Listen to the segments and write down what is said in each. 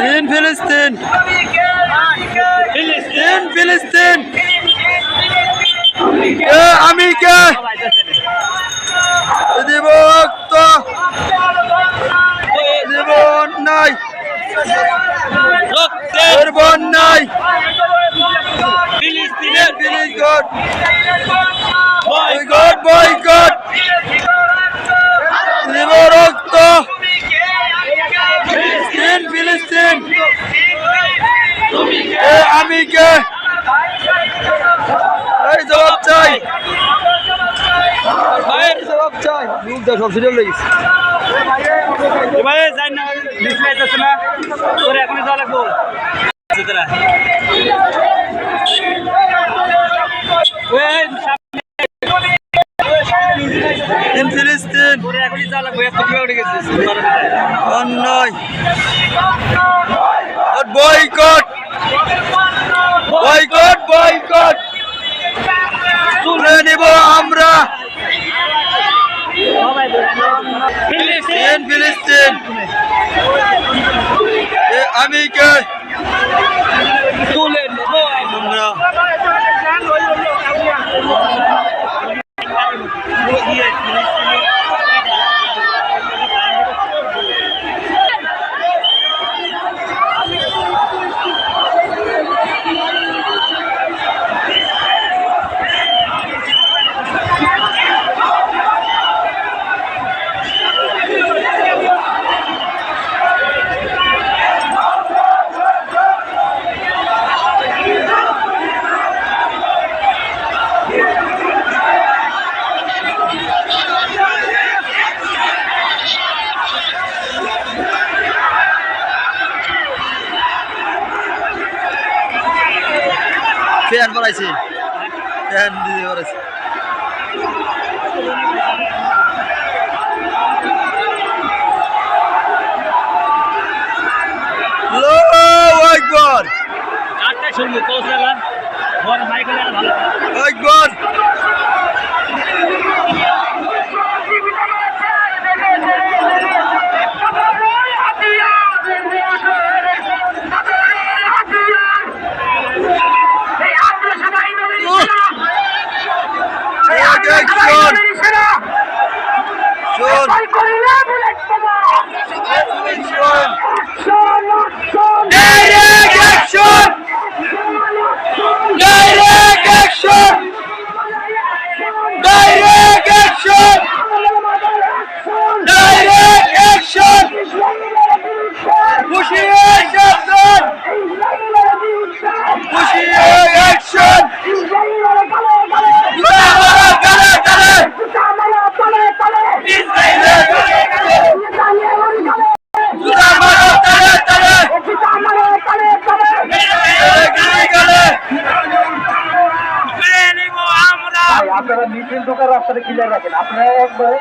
তিন ফিলিস্তিন। তিন ফিলিস্তিন। আমি কে? রক্ত দিব অন্যায় রক্তের বন্যায় ফিলিস্তিনের ফিলিস্তিন। বয়কট। Boycott boycott. তুলে নিব আমরা। ফিলিস্তিন ফিলিস্তিন। আমি কে? তুলে ফ্যান পড়াইছি ফ্যান দিতে বাড়াইছি। আপনারা মিছিল ঢোকার রাস্তাটা ক্লিয়ার রাখেন। আপনারা একবার,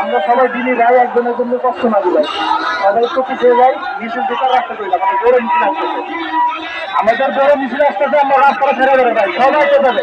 আমরা সবাই দিনই যাই, একজনের জন্য কষ্ট না দিলাই সবাই একটু পিছিয়ে যাই, মিছিল ঢোকার রাস্তা করলাম আমাদের বড় মিছিল আসতেছে। আমাদের বড় মিছিল আসতেছে, আমরা রাস্তাটা ছেড়ে বেড়ে যাই সবাই তো যাবে।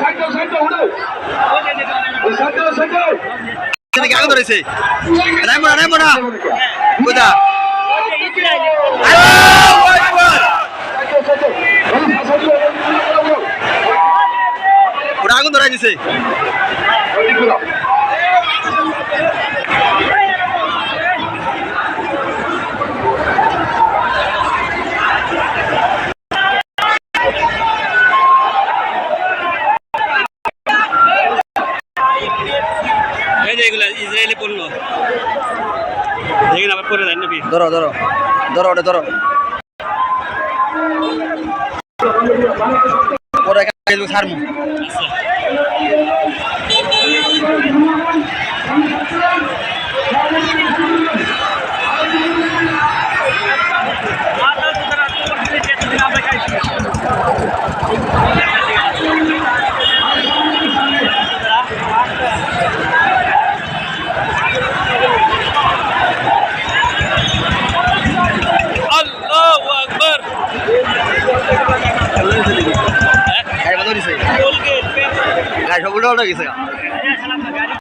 সাইকেল সাইকেল উঠো। Cycle cycle. এখানে কি আগে ধরেছে না কোথা? আল্লাহু আকবার সাইকেল সাইকেল এই সাইকেল ওরা আগুন ধরাই দিছে ওইগুলো এই যে ইসরায়েলি পণ্য দেখেন আবার পরে দেন ধরো ধরো ধরো ওটা ধরো। ওরা এখানে গাড়ি বন্ধ দিছে কোলগেট গাড়ি সব উল্টো উল্টো গেছে।